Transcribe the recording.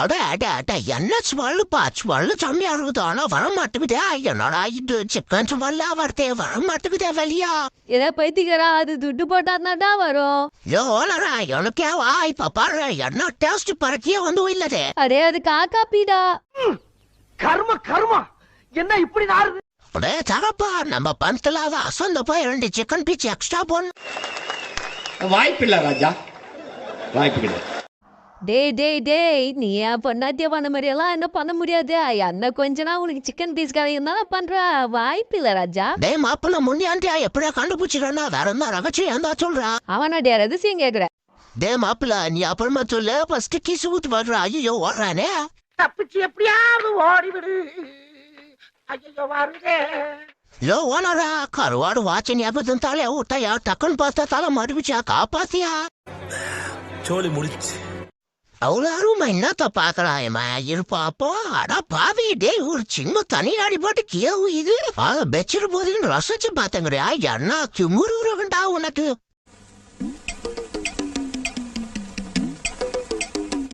அட அட அட என்ன ஸ்மெல்லுப்பா ஸ்மெல்லு செம்மையா இருக்குது ஆனா வர மாட்டேங்குதே என்னடா இது? சிக்கன் ஸ்மெல்லா வரதே. வர மாட்டேங்குதே வெளியா. ஏதா பைத்தியக்காரா அது துட்டு போட்டாதான்டா வரும். யோலரா எனக்கே வா. இப்ப பாரு என்ன டேஸ்ட் பறக்கியே வந்து இல்லதே அடே அது காக்காப்பிடா கர்ம கர்மா. என்ன இப்படி நாருது அடே நம்ம பணத்துல அது அசந்த போய் ரெண்டு சிக்கன் பீச் எக்ஸ்ட்ரா போன் வாய்ப்பில்லை ராஜா. வாய்ப்பு கிடையாது. டேய் டேய் டேய் நீ ஏன் பொண்ணாத்திய பண்ண மாதிரியெல்லாம் என்ன பண்ண முடியாது? என்ன கொஞ்ச நாள் உனக்கு சிக்கன் பீஸ் கடையும் தானே பண்ற வாய்ப்பு இல்ல ராஜா. டே மாப்பிள்ள முன்னியாண்டியா எப்படியா கண்டுபிடிச்சிடனா வேற என்ன ரகச்சியம் தான் சொல்றா? அவனா டே ரகசியம் கேக்குற டே மாப்பிள்ள நீ அப்புறமா சொல்லு. ஃபர்ஸ்ட் கிஸ் ஊத்து வர்ற ஐயோ ஓடுறானே? தப்பிச்சு எப்படியாவது ஓடிவிடு. ஐயோ வருதே. யோ ஓனரா கருவாடு வாட்சி ஞாபகம் தலை ஊட்டையா டக்குன்னு பார்த்தா தலை மறுபிச்சா காப்பாத்தியா? சோலி முடிச்சு அவ்வளோ அருமை. என்னத்த பாக்குறாயம்மா இருப்பாப்போ அடா பாவி. டே ஒரு சின்ன தனியாடி போட்டு கேவு இது. அதை பெச்சிரு போதுன்னு ரசிச்சு பார்த்தங்கறியா என்ன கிமுருண்டா உனக்கு?